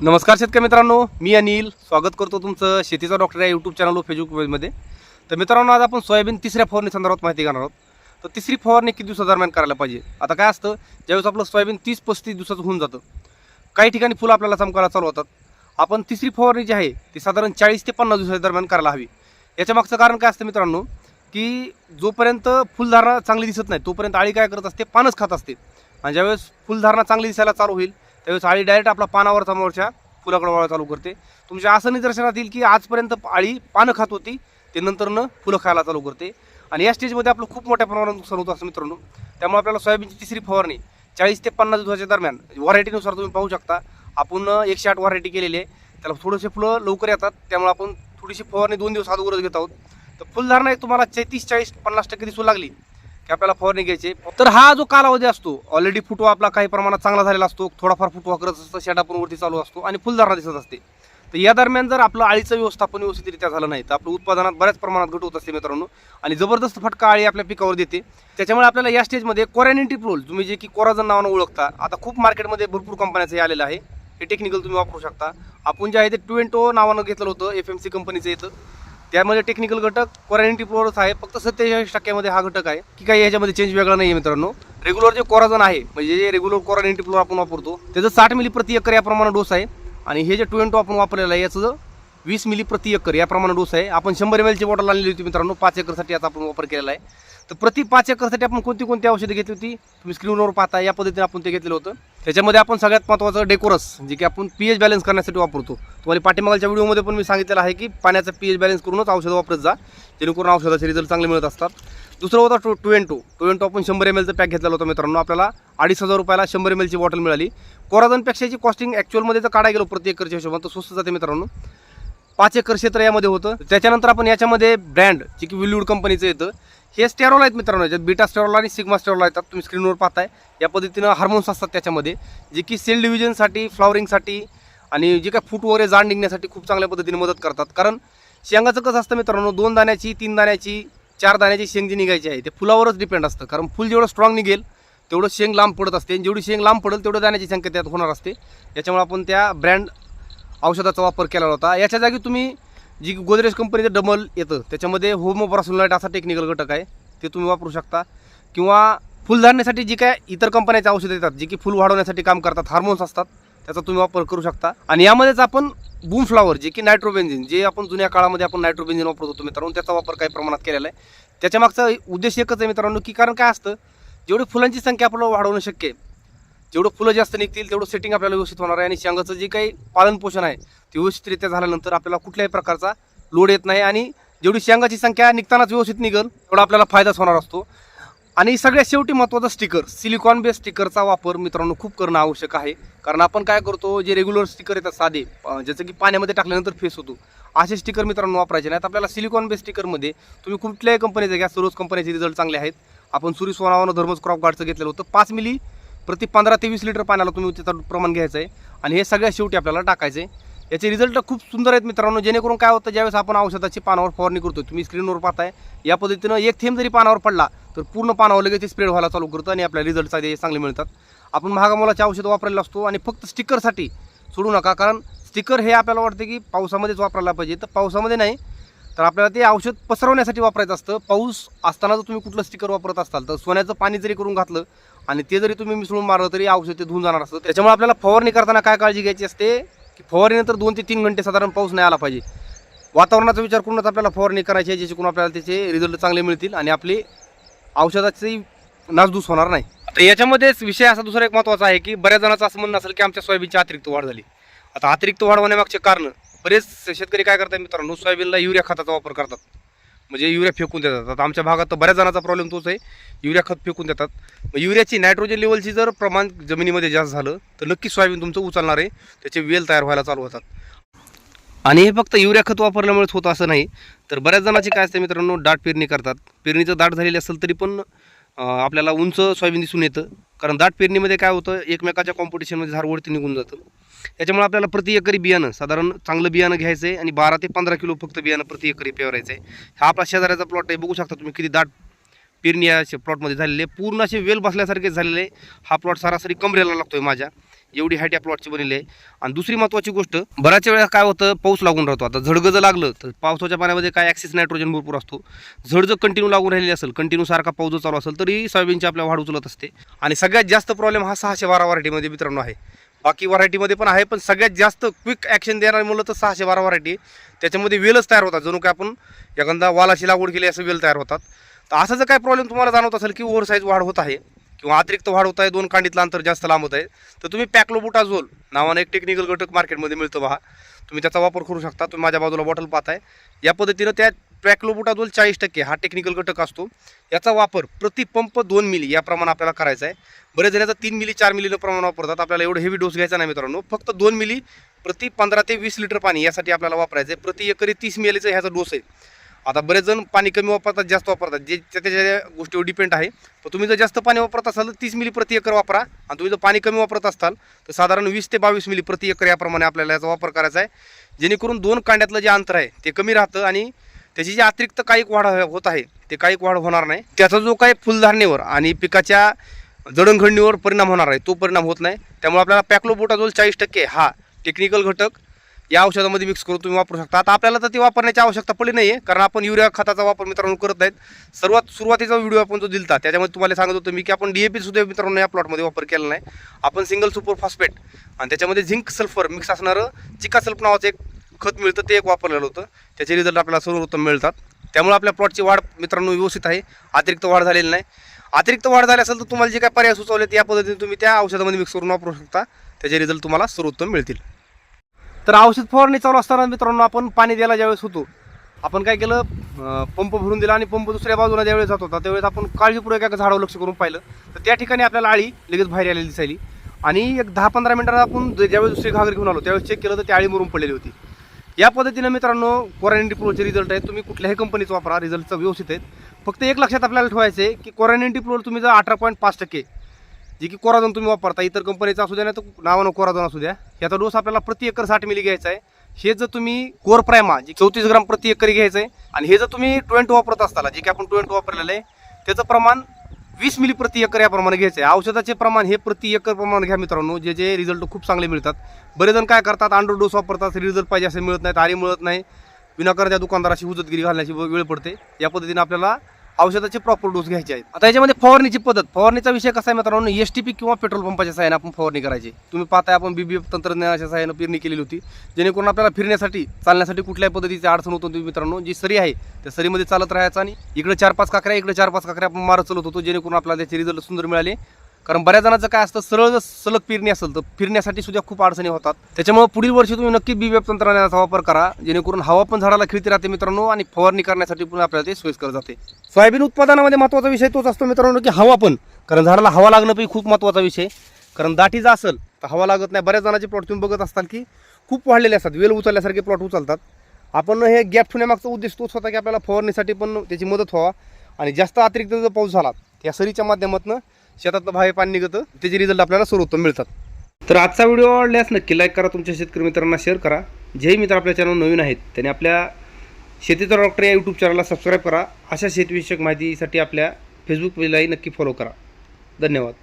नमस्कार शेतकरी मित्रांनो मी अनिल. स्वागत करतो तुमचं शेतीचा डॉक्टर या यूट्यूब चॅनल फेसबुकमध्ये तर मित्रांनो आज आपण सोयाबीन तिसऱ्या फवारणी संदर्भात माहिती घेणार आहोत. तर तिसरी फवारणी किती दिवसादरम्यान करायला पाहिजे? आता काय असतं ज्यावेळेस आपलं सोयाबीन तीस पस्तीस दिवसाचं होऊन जातं काही ठिकाणी फुलं आपल्याला चमकायला चालू होतात. आपण तिसरी फवारणी जी आहे ती साधारण चाळीस ते पन्नास दिवसाच्या दरम्यान करायला हवी. याच्या मागचं कारण काय असतं मित्रांनो की जोपर्यंत फुलधारणा चांगली दिसत नाही तोपर्यंत आळी काय करत असते? पानच खात असते. आणि ज्यावेळेस फुलधारणा चांगली दिसायला चालू होईल त्यावेळेस आळी डायरेक्ट आपला पानावरचा मोर्चा फुलाकडे वळा चालू करते. तुमच्या असं निदर्शनात येईल की आजपर्यंत आळी पानं खात होती ते नंतरनं फुलं खायला चालू करते. आणि या स्टेजमध्ये आपलं खूप मोठ्या प्रमाणात नुकसान होतं असं मित्रांनो. त्यामुळे आपल्याला सोयाबीनची तिसरी फवारणी चाळीस ते पन्नास दिवसाच्या दरम्यान व्हरायटीनुसार तुम्ही पाहू शकता. आपण एकशे आठ व्हरायटी केलेली आहे. त्याला थोडेसे फुलं लवकर येतात. त्यामुळे आपण थोडीशी फवारणी दोन दिवस अगोदरच घेत आहोत. तर फुलधारणा एक तुम्हाला तीस चाळीस पन्नास टक्के दिसू लागली. की आपल्याला फवारणी घ्यायची. तर हा जो कालावधी असतो ऑलरेडी फुटवा आपला काही प्रमाणात चांगला झालेला असतो थोडाफार फुटवा करत असतं शेडापून वरती चालू असतो आणि फुलधारणा दिसत असते. तर या दरम्यान जर आपलं आळीचं व्यवस्थापन व्यवस्थितरित्या झालं नाही तर आपलं उत्पादनात बऱ्याच प्रमाणात घट होत असते मित्रांनो. आणि जबरदस्त फटका आळी आपल्या पिकावर देते. त्याच्यामुळे आपल्याला या स्टेजमध्ये कोरॅनिटी प्रोल तुम्ही जे की कोराजन नावानं ओळखता आता खूप मार्केटमध्ये भरपूर कंपन्याचं हे आलेलं आहे. हे टेक्निकल तुम्ही वापरू शकता. आपण जे आहे ते ट्वेंटो नावानं घेतलं होतं एफ एम सी कंपनीचं येतं त्यामध्ये टेक्निकल घटक क्वारंटी प्रोडक्ट आहे. फक्त सत्तेचाळीस टक्क्यामध्ये हा घटक आहे. की काही याच्यामध्ये चेंज वेगळा नाही आहे मित्रांनो. रेग्युलर जे कोराजन आहे म्हणजे जे रेग्युलर क्वारंटी प्लोर आपण वापरतो त्याचं साठ मिली प्रति एकर याप्रमाणे डोस आहे. आणि हे जे ट्वेंटो आपण वापरलेलं आहे याचं वीस मिली प्रति एकर याप्रमाणे डोस आहे. आपण शंभर एम एलची बॉटल आणली होती मित्रांनो पाच एकरसाठी याचा आपण वापर केलेला आहे. तर प्रति पाच एकरसाठी आपण कोणती कोणती औषधं घेतली होती? तुम्ही स्क्रीनवर पाहता या पद्धतीने आपण ते घेतलेलं होतं. त्याच्यामध्ये आपण सगळ्यात महत्त्वाचं डेकोरस जे की आपण पी एच बॅलन्स करण्यासाठी वापरतो. तुम्हाला पाठीमागच्या व्हिडिओमध्ये पण मी सांगितलेलं आहे की पाण्याचा पी एच बॅलन्स करूनच औषधं वापरत जा जेणेकरून औषधाचे रिझल्ट चांगले मिळत असतात. दुसरं होता टू ट्वेंटो ट्वेंटो आपण शंभर एम एलचं पॅक घेतलेलं होतं मित्रांनो. आपल्याला अडीच हजार रुपयाला शंभर एम एलची बॉटल मिळाली. कोराजनपेक्षाची कॉस्टिंग ॲक्च्युअलमध्ये जर काढा गेलो प्रति एकरच्या हिशोबाने तर स्वस्त जाते मित्रांनो. पाच एकर क्षेत्र यामध्ये होतं. त्याच्यानंतर आपण याच्यामध्ये ब्रँड जे की विल्यूड कंपनीचं येतं. हे स्टेरॉल आहेत मित्रांनो याच्यात बीटा स्टेरॉल आणि सिग्मा स्टेरॉल येतात. तुम्ही स्क्रीनवर पाहताय. या पद्धतीनं हार्मोन्स असतात त्याच्यामध्ये जे की सेल डिव्हिजनसाठी फ्लॉवरिंगसाठी आणि जे काय फूट वगैरे जाण निघण्यासाठी खूप चांगल्या पद्धतीने मदत करतात. कारण शेंगाचं कसं असतं मित्रांनो दोन दाण्याची तीन दाण्याची चार दाण्याची शेंग जी निघायची आहे ते फुलावरच डिपेंड असतं. कारण फुल जेवढं स्ट्रॉंग निघेल तेवढं शेंग लांब पडत असते. आणि जेवढी शेंग लांब पडेल तेवढं दाण्याची संख्या त्यात होणार असते. याच्यामुळे आपण त्या ब्रँड औषधाचा वापर केला होता. याच्या जागी तुम्ही जी गोदरेज कंपनीचं डबल येतं त्याच्यामध्ये होमोपरासुलाईट असा टेक्निकल घटक आहे ते तुम्ही वापरू शकता. किंवा फुलधारण्यासाठी जी काय इतर कंपन्याचे औषधं येतात जी की फुल वाढवण्यासाठी काम करतात हार्मोन्स असतात त्याचा तुम्ही वापर करू शकता. आणि यामध्येच आपण बूम फ्लावर जे की नायट्रोबेन्झिन जे आपण जुन्या काळामध्ये आपण नायट्रोबेन्झिन वापरत होतो मित्रांनो त्याचा वापर काही प्रमाणात केलेला आहे. त्याच्या मागचा उद्देश एकच आहे मित्रांनो की कारण काय असतं जेवढी फुलांची संख्या आपल्याला वाढवणं शक्य आहे जेवढं फुलं जास्त निघतील तेवढं सेटिंग आपल्याला व्यवस्थित होणार आहे. आणि शेंगाचं जे काही पालनपोषण आहे ते व्यवस्थितरित्या झाल्यानंतर आपल्याला कुठल्याही प्रकारचा लोड येत नाही. आणि जेवढी शेंगाची संख्या निघतानाच व्यवस्थित निघेल तेवढा आपल्याला फायदाच होणार असतो. आणि सगळ्यात शेवटी महत्त्वाचं स्टिकर सिलिकॉन बेस स्टिकरचा वापर मित्रांनो खूप करणं आवश्यक आहे. कारण आपण काय करतो जे रेग्युलर स्टिकर येतात साधे जसं ज्याचं की पाण्यामध्ये टाकल्यानंतर फेस होतो. असे स्टिकर मित्रांनो वापरायचे नाहीत. आपल्याला सिलिकॉन बेस स्टिकरमध्ये तुम्ही कुठल्याही कंपनीचे घ्या सर्वच कंपनीचे रिझल्ट चांगले आहेत. आपण सुरी सोनावानं धर्मज क्रॉप गार्डचं घेतलेलं होतं. पाच मिली प्रति पंधरा ते वीस लिटर पाण्याला तुम्ही त्याचं प्रमाण घ्यायचं आहे आणि हे सगळ्या शेवटी आपल्याला टाकायचं आहे याचे रिझल्ट खूप सुंदर आहेत मित्रांनो. जेणेकरून काय होतं ज्यावेळेस आपण औषधाची पानावर फवारणी करतो तुम्ही स्क्रीनवर पाहताय. या पद्धतीनं एक थेंब जरी पानावर पडला तर पूर्ण पानावर लगेच स्प्रेड व्हायला चालू करतं आणि आपल्या रिझल्ट चांगले चांगले मिळतात. आपण महागामोलाचे औषध वापरायला असतो आणि फक्त स्टिकरसाठी सोडू नका कारण स्टिकर हे आपल्याला वाटतं की पावसामध्येच वापरायला पाहिजे. तर पावसामध्ये नाही तर आपल्याला ते औषध पसरवण्यासाठी वापरायचं असतं. पाऊस असताना जर तुम्ही कुठलं स्टिकर वापरत असाल तर सोन्याचं पाणी जरी करून घातलं आणि ते जरी तुम्ही मिसळून मारलं तरी औषध ते धुवून जाणार असतं. त्याच्यामुळे आपल्याला फवारणी करताना काय काळजी घ्यायची असते की फवारणीनंतर दोन ते तीन घंटे साधारण पाऊस नाही आला पाहिजे. वातावरणाचा विचार करूनच आपल्याला फवारणी करायची आहे ज्याच्याकडून आपल्याला त्याचे रिझल्ट चांगले मिळतील आणि आपली औषधाची नासधूस होणार नाही. आता याच्यामध्येच विषय असा दुसरा एक महत्त्वाचा आहे की बऱ्याच जणांचं असं म्हणणं असेल की आमच्या सोयाबीनची अतिरिक्त वाढ झाली. आता अतिरिक्त वाढ होण्यामागचे कारण बरेच शेतकरी काय करतात मित्रांनो सोयाबीनला युरिया खताचा वापर करतात. म्हणजे युरिया फेकून देतात. आता आमच्या भागात तर बऱ्याच जणांचा प्रॉब्लेम तोच आहे. युरिया खत फेकून देतात. मग युरियाची नायट्रोजन लेवलची जर प्रमाण जमिनीमध्ये जास्त झालं तर नक्की सोयाबीन तुमचं उचलणार आहे. त्याचे वेल तयार व्हायला चालू होतात. आणि हे फक्त युरिया खत वापरल्यामुळेच होतं असं नाही. तर बऱ्याच जणांची काय असते मित्रांनो दाट पेरणी करतात. पेरणीचं दाट झालेली असेल तरी पण आपल्याला उंच सोयाबीन दिसून येतं. कारण दाट पेरणीमध्ये काय होतं एकमेकाच्या कॉम्पिटिशनमध्ये झाड वरती निघून जातं. त्याच्यामुळे आपल्याला प्रति एकरी बियाणं साधारण चांगलं बियाणं घ्यायचं आहे आणि बारा ते पंधरा किलो फक्त बियाणं प्रति एकरी पेरायचं आहे हा आपला शेजाऱ्याचा प्लॉट आहे. बघू शकता तुम्ही किती दाट पेरणी या प्लॉटमध्ये झालेली आहे. पूर्ण असे वेल बसल्यासारखे झालेले आहे. हा प्लॉट सरासरी कमरेला लागतो आहे माझ्या. एवढी हाईट या प्लॉटची बनलेली आहे. आणि दुसरी महत्त्वाची गोष्ट बऱ्याच वेळा काय होतं पाऊस लागून राहतो. आता झडगं जर लागलं तर पावसाच्या पाण्यामध्ये काय ॲक्सिस नायट्रोजन भरपूर असतो. झड जर कंटिन्यू लागून राहिली असेल कंटिन्यू सारखा पाऊस जर चालू असेल तरी सोयाबीनची आपल्या वाढ उचलत असते. आणि सगळ्यात जास्त प्रॉब्लेम हा सहाशे बारा व्हरायटीमध्ये मित्रांनो आहे. बाकी व्हरायटीमध्ये पण आहे पण सगळ्यात जास्त क्विक ॲक्शन देणारी म्हणलं तर सहाशे बारा व्हरायटी त्याच्यामध्ये वेलच तयार होतात जणू काय आपण एखादा वालाची लागवड केली असं वेल तयार होतात. तर असा जर काय प्रॉब्लेम तुम्हाला जाणवत असेल की ओव्हर साईज वाढ होत आहे किंवा अतिरिक्त वाढ होत आहे दोन कांडीतलं अंतर जास्त लांब होत आहे. तर तुम्ही पॅक्लोबुटाझोल नावानं एक टेक्निकल घटक मार्केटमध्ये मिळतो पहा तुम्ही त्याचा वापर करू शकता. तुम्ही माझ्या बाजूला बॉटल पाहताय. या पद्धतीनं त्या पॅक्लोबुटाझोल चाळीस टक्के हा टेक्निकल घटक असतो. याचा वापर प्रति पंप दोन मिली या प्रमाण आपल्याला करायचा आहे. बरेच जण याचा तीन मिली चार मिलीनं प्रमाण वापरतात. आपल्याला एवढं हेवी डोस घ्यायचा नाही मित्रांनो. फक्त दोन मिली प्रति पंधरा ते वीस लिटर पाणी यासाठी आपल्याला वापरायचं आहे. प्रति एकरी तीस मिलीचा ह्याचा डोस आहे. आता बरेच जण पाणी कमी वापरतात जास्त वापरतात. जे त्याच्या गोष्टीवर डिपेंड आहे. पण तुम्ही जर जास्त पाणी वापरत असाल तर तीस मिली प्रति एकर वापरा. आणि तुम्ही जर पाणी कमी वापरत असाल तर साधारण वीस ते बावीस मिली प्रति एकर याप्रमाणे आपल्याला याचा वापर करायचा आहे. जेणेकरून दोन कांड्यातलं जे अंतर आहे ते कमी राहतं आणि त्याची जी अतिरिक्त कायिक वाढ होत आहे ते कायिक वाढ होणार नाही. त्याचा जो काही फुलधारणेवर आणि पिकाच्या जडणघडणीवर परिणाम होणार आहे तो परिणाम होत नाही. त्यामुळे आपल्याला पॅक्लोबोटाजोल चाळीस टक्के हा टेक्निकल घटक या औषधामध्ये मिक्स करून तुम्ही वापरू शकता. आता आपल्याला तर ती वापरण्याची आवश्यकता पडली नाही आहे कारण आपण युरिया खताचा वापर मित्रांनो करत नाहीत. सर्वात सुरुवातीचा व्हिडिओ आपण जो दिलता त्याच्यामध्ये तुम्हाला सांगत होतो मी की आपण डीएपी सुद्धा मित्रांनो या प्लॉटमध्ये वापर केला नाही. आपण सिंगल सुपर फॉस्फेट आणि त्याच्यामध्ये झिंक सल्फर मिक्स असणारं चिका सल्फ नावाचं एक खत मिळतं ते एक वापरलेलं होतं. त्याचे रिझल्ट आपल्याला सर्वोत्तम मिळतात. त्यामुळे आपल्या प्लॉटची वाढ मित्रांनो व्यवस्थित आहे. अतिरिक्त वाढ झालेली नाही. अतिरिक्त वाढ झाली असेल तर तुम्हाला जे काय पर्याय सुचवले त्या पद्धतीने तुम्ही त्या औषधामध्ये मिक्स करून वापरू शकता. त्याचे रिझल्ट तुम्हाला सर्वोत्तम मिळतील. तर औषध फवारणी चालू असताना मित्रांनो आपण पाणी द्यायला ज्यावेळेस होतो आपण काय केलं पंप भरून दिला आणि पंप दुसऱ्या बाजूला ज्यावेळेस जात होता त्यावेळेस आपण काळजीपूर्वक एका झाडावर लक्ष करून पाहिलं. तर त्या ठिकाणी आपल्याला आळी लगेच बाहेर आलेली दिसायली. आणि एक दहा पंधरा मिनिटात आपण ज्यावेळेस दुसरी घागर घेऊन आलो त्यावेळेस चेक केलं तर ती आळी मरून पडलेली होती. या पद्धतीनं मित्रांनो क्वारंटी प्रोचे रिझल्ट आहेत. तुम्ही कुठल्याही कंपनीचा वापरा रिझल्टचं व्यवस्थित आहेत. फक्त एक लक्षात आपल्याला ठेवायचं आहे की क्वारंटी प्रो तुम्ही जर अठरा पॉईंट पाच टक्के जे की कोराजन तुम्ही वापरता इतर कंपनीचा असू द्या नाही तर नावानं कोराजन असू द्या याचा डोस आपल्याला प्रति एकर साठ मिली घ्यायचा आहे. हे जर तुम्ही कोर प्रायमा जे चौतीस ग्राम प्रति एकर घ्यायचं आहे आणि हे जर तुम्ही ट्वेंट वापरत असताना जे की आपण ट्वेंट वापरलेलं आहे त्याचं प्रमाण वीस मिली प्रति एकर याप्रमाणे घ्यायचं आहे औषधाचे प्रमाण हे प्रति एकर प्रमाण घ्या मित्रांनो जे जे रिझल्ट खूप चांगले मिळतात. बरेच जण काय करतात अंडर डोस वापरतात रिझल्ट पाहिजे असे मिळत नाहीत तारी मिळत नाही. विनाकारण त्या दुकानदाराची हुजतगिरी घालण्याची वेळ पडते. या पद्धतीने आपल्याला औषधाचे प्रॉपर डोस घ्यायचे आहेत. आता याच्यामध्ये फवारणीची पद्धत फवारणीचा विषय कसा आहे मित्रांनो एस टी पी किंवा पेट्रोल पंपाच्या सहाय्याने आपण फवारणी करायची. तुम्ही पाहताय आपण बीबीएफ तंत्रज्ञानाच्या सहाय्याने पेरणी केलेली होती जेणेकरून आपल्याला फिरण्यासाठी चालण्यासाठी कुठल्याही पद्धतीची अडचण होत होती मित्रांनो. जी सरी आहे त्या सरीमध्ये चालत राहायचं आणि इकडे चार पाच काकऱ्या इकडे चार पाच काकऱ्या आपण मारत चालत होतो जेणेकरून आपल्याला त्याचे रिझल्ट सुंदर मिळाले. कारण बऱ्याच जणांचं काय असतं सरळ जर सलग पेरणी असेल तर फिरण्यासाठी सुद्धा खूप अडचणी होतात. त्याच्यामुळे पुढील वर्षी तुम्ही नक्की बी वेब तंत्रज्ञानाचा वापर करा जेणेकरून हवा पण झाडाला खिळती राहते मित्रांनो आणि फवारणी करण्यासाठी पण आपल्याला ते सोयीस्कर जाते. सोयाबीन उत्पादनामध्ये महत्त्वाचा विषय तोच असतो मित्रांनो की हवा पण कारण झाडाला हवा लागणं पण खूप महत्त्वाचा विषय कारण दाटी जर असेल तर हवा लागत नाही. बऱ्याच जणांचे प्लॉट तुम्ही बघत असताल की खूप वाढलेले असतात वेल उचलल्यासारखे प्लॉट उचलतात. आपण हे गॅप ठेवण्यामागचा उद्देश तोच होता की आपल्याला फवारणीसाठी पण त्याची मदत व्हावा. आणि जास्त अतिरिक्त जर पाऊस झाला त्या सरीच्या माध्यमातून शेतातलं बाहेर पाणी निघतं त्याचे रिझल्ट आपल्याला सर्वोत्तम मिळतात. तर आजचा व्हिडिओ आवडल्यास नक्की लाईक करा तुमच्या शेतकरी मित्रांना शेअर करा. जे मित्र आपल्या चॅनल नवीन आहेत त्यांनी आपल्या शेतीचा डॉक्टर या यूट्यूब चॅनलला सबस्क्राईब करा. अशा शेतीविषयक माहितीसाठी आपल्या फेसबुक पेजलाही नक्की फॉलो करा. धन्यवाद.